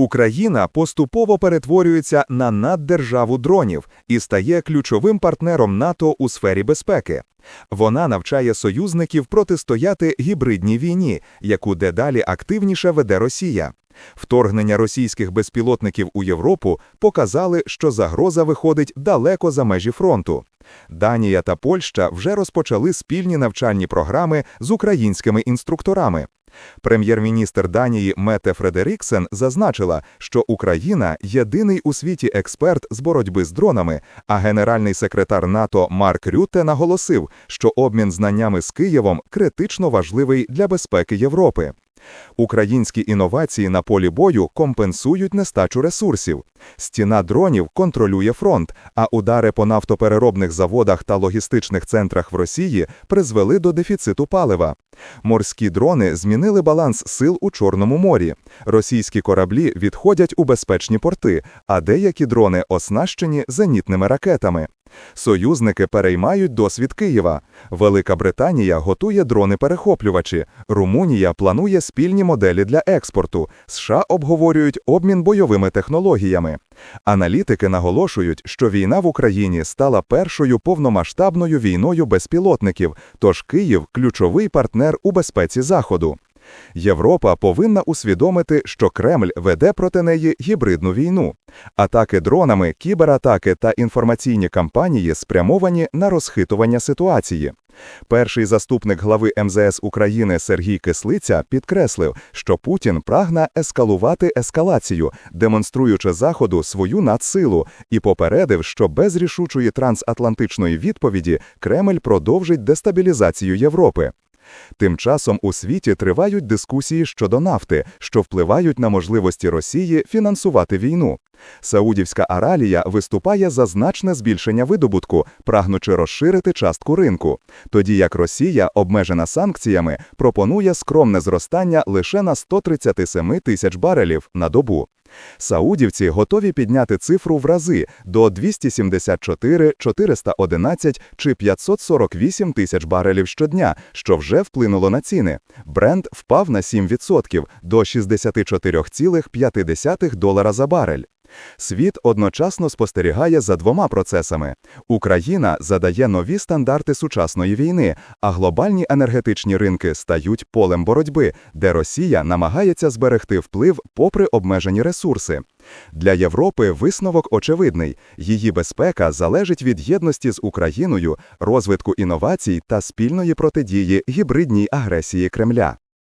Україна поступово перетворюється на наддержаву дронів і стає ключовим партнером НАТО у сфері безпеки. Вона навчає союзників протистояти гібридній війні, яку дедалі активніше веде Росія. Вторгнення російських безпілотників у Європу показали, що загроза виходить далеко за межі фронту. Данія та Польща вже розпочали спільні навчальні програми з українськими інструкторами. Прем'єр-міністр Данії Мете Фредеріксен зазначила, що Україна єдиний у світі експерт з боротьби з дронами, а генеральний секретар НАТО Марк Рютте наголосив, що обмін знаннями з Києвом критично важливий для безпеки Європи. Українські інновації на полі бою компенсують нестачу ресурсів. Стіна дронів контролює фронт, а удари по нафтопереробних заводах та логістичних центрах в Росії призвели до дефіциту палива. Морські дрони змінили баланс сил у Чорному морі. Російські кораблі відходять у безпечні порти, а деякі дрони оснащені зенітними ракетами. Союзники переймають досвід Києва. Велика Британія готує дрони-перехоплювачі. Румунія планує спільні моделі для експорту. США обговорюють обмін бойовими технологіями. Аналітики наголошують, що війна в Україні стала першою повномасштабною війною безпілотників, тож Київ ключовий партнер у безпеці Заходу. Європа повинна усвідомити, що Кремль веде проти неї гібридну війну. Атаки дронами, кібератаки та інформаційні кампанії спрямовані на розхитування ситуації. Перший заступник глави МЗС України Сергій Кислиця підкреслив, що Путін прагне ескалувати ескалацію, демонструючи Заходу свою надсилу, і попередив, що без рішучої трансатлантичної відповіді Кремль продовжить дестабілізацію Європи. Тим часом у світі тривають дискусії щодо нафти, що впливають на можливості Росії фінансувати війну. Саудівська Аралія виступає за значне збільшення видобутку, прагнучи розширити частку ринку, тоді як Росія, обмежена санкціями, пропонує скромне zростання лише на 137 тисяч барелів на добу. Саудівці готові підняти цифру в рази до 274, 411 чи 548 тисяч барелів щодня, що вже вплинуло на ціни. Бренд впав на 7% до 64,5 долара за барель. Світ одночасно спостерігає за двома процесами. Україна задає нові стандарти сучасної війни, а глобальні енергетичні ринки стають полем боротьби, де Росія намагається зберегти вплив попри обмежені ресурси. Для Європи висновок очевидний: її безпека залежить від єдності з Україною, розвитку інновацій та спільної протидії гібридній агресії Кремля.